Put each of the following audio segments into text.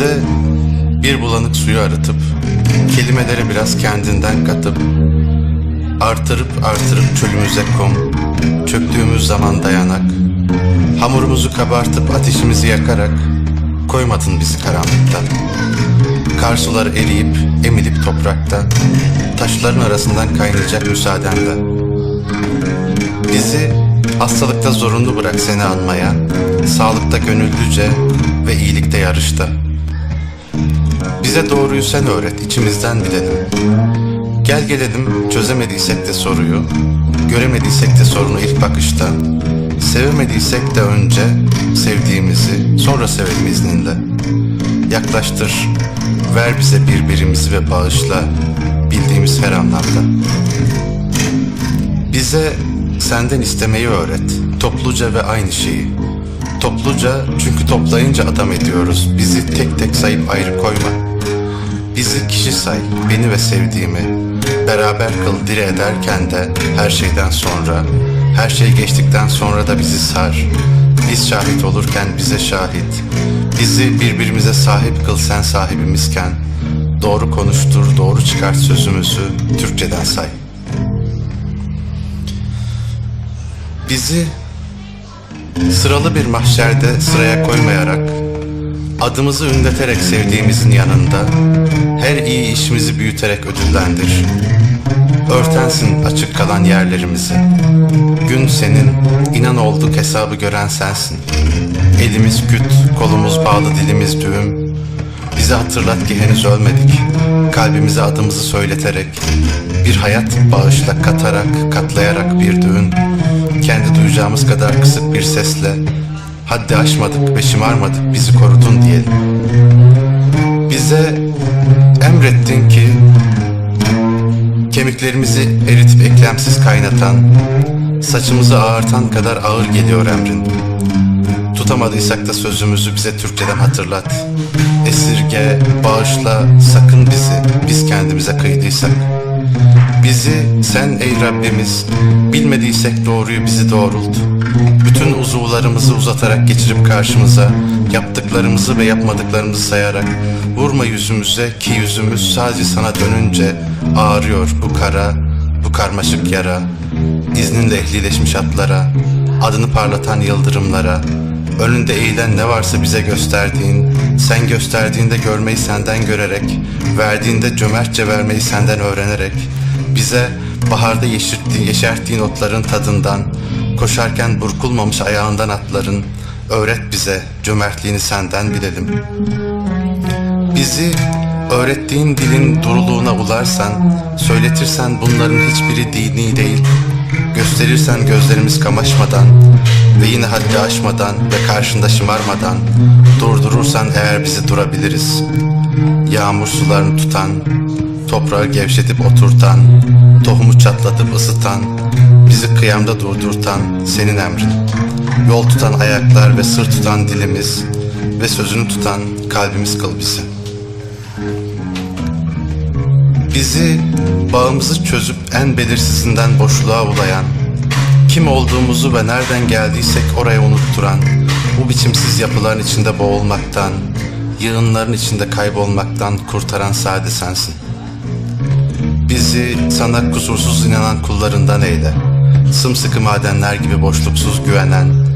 Bize bir bulanık suyu arıtıp, kelimeleri biraz kendinden katıp, artırıp artırıp çölümüze kum, çöktüğümüz zaman dayanak, hamurumuzu kabartıp ateşimizi yakarak, koymadın bizi karanlıkta. Kar suları eriyip, emilip toprakta, taşların arasından kaynayacak müsaadende. Bizi hastalıkta zorunlu bırak seni anmaya, sağlıkta gönüllüce ve iyilikte yarışta. Bize doğruyu sen öğret, içimizden bilelim. Gel gelelim, çözemediysek de soruyu, göremediysek de sorunu ilk bakışta, sevemediysek de önce sevdiğimizi, sonra sevelim izninle. Yaklaştır, ver bize birbirimizi ve bağışla, bildiğimiz her anlamda. Bize senden istemeyi öğret. Topluca ve aynı şeyi. Topluca çünkü toplayınca adam ediyoruz. Bizi tek tek sayıp ayrı koyma. Bizi kişi say, beni ve sevdiğimi. Beraber kıl dire ederken de her şeyden sonra. Her şey geçtikten sonra da bizi sar. Biz şahit olurken bize şahit. Bizi birbirimize sahip kıl sen sahibimizken. Doğru konuştur, doğru çıkart sözümüzü Türkçeden say. Bizi sıralı bir mahşerde sıraya koymayarak, adımızı ünleterek sevdiğimizin yanında, her iyi işimizi büyüterek ödüllendir. Örtensin açık kalan yerlerimizi. Gün senin, inan olduk hesabı gören sensin. Elimiz küt, kolumuz bağlı, dilimiz düğüm. Bize hatırlat ki henüz ölmedik. Kalbimize adımızı söyleterek, bir hayat bağışla katarak, katlayarak bir düğün. Kendi duyacağımız kadar kısık bir sesle, haddi aşmadık ve şımarmadık bizi korudun diyelim. Bize emrettin ki kemiklerimizi eritip eklemsiz kaynatan, saçımızı ağartan kadar ağır geliyor emrin. Tutamadıysak da sözümüzü bize Türkçeden hatırlat. Esirge, bağışla, sakın bizi, biz kendimize kıydıysak. Bizi sen ey Rabbimiz, bilmediysek doğruyu bizi doğrult. Bütün uzuvlarımızı uzatarak geçirip karşımıza, yaptıklarımızı ve yapmadıklarımızı sayarak, vurma yüzümüze ki yüzümüz sadece sana dönünce ağrıyor bu kara, bu karmaşık yara. İzninle ehlileşmiş atlara, adını parlatan yıldırımlara, Önünde eğilen ne varsa bize gösterdiğin, sen gösterdiğinde görmeyi senden görerek, verdiğinde cömertçe vermeyi senden öğrenerek, bize baharda yeşerttiğin, yeşerttiğin otların tadından, koşarken burkulmamış ayağından atların, öğret bize cömertliğini senden bilelim. Bizi öğrettiğin dilin duruluğuna ularsan, söyletirsen bunların hiçbiri dini değil, gösterirsen gözlerimiz kamaşmadan ve yine haddi aşmadan ve karşında şımarmadan, durdurursan eğer bizi durabiliriz. Yağmur sularını tutan, toprağı gevşetip oturtan, tohumu çatlatıp ısıtan, bizi kıyamda durdurtan senin emrin. Yol tutan ayaklar ve sır tutan dilimiz ve sözünü tutan kalbimiz kıl bizi. Bizi bağımızı çözüp en belirsizinden boşluğa ulayan, kim olduğumuzu ve nereden geldiysek oraya unutturan, bu biçimsiz yapıların içinde boğulmaktan, yığınların içinde kaybolmaktan kurtaran sade sensin. Bizi sana kusursuz inanan kullarından eyle. Sımsıkı madenler gibi boşluksuz güvenen,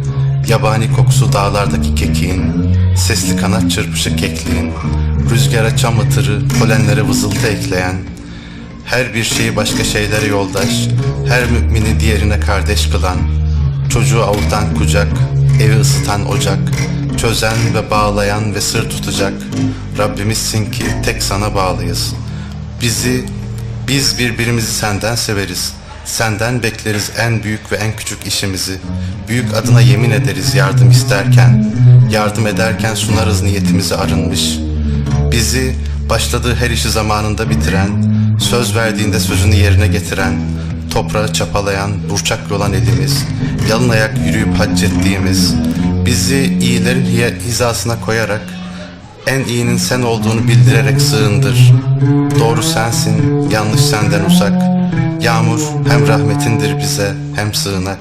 yabani kokusu dağlardaki kekiğin, sesli kanat çırpışı kekliğin, rüzgara çam ıtırı, polenlere vızıltı ekleyen, her bir şeyi başka şeylere yoldaş, her mümini diğerine kardeş kılan, çocuğu avutan kucak, evi ısıtan ocak, çözen ve bağlayan ve sır tutacak, Rabbimizsin ki tek sana bağlıyız. Bizi, biz birbirimizi senden severiz, senden bekleriz en büyük ve en küçük işimizi, büyük adına yemin ederiz yardım isterken, yardım ederken sunarız niyetimizi arınmış. Bizi başladığı her işi zamanında bitiren, söz verdiğinde sözünü yerine getiren, toprağı çapalayan, burçak yolan elimiz, yalın ayak yürüyüp hac ettiğimiz, bizi iyilerin hizasına koyarak, en iyinin sen olduğunu bildirerek sığındır. Doğru sensin, yanlış senden uzak. Yağmur hem rahmetindir bize hem sığınak.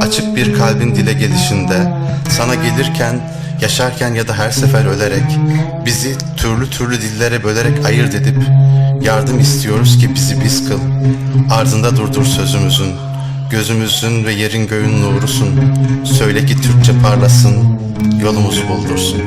Açık bir kalbin dile gelişinde, sana gelirken yaşarken ya da her sefer ölerek, bizi türlü türlü dillere bölerek ayırt edip, yardım istiyoruz ki bizi biz kıl. Ardında durdur sözümüzün, gözümüzün ve yerin göğün nurusun. Söyle ki Türkçe parlasın, yolumuzu buldursun.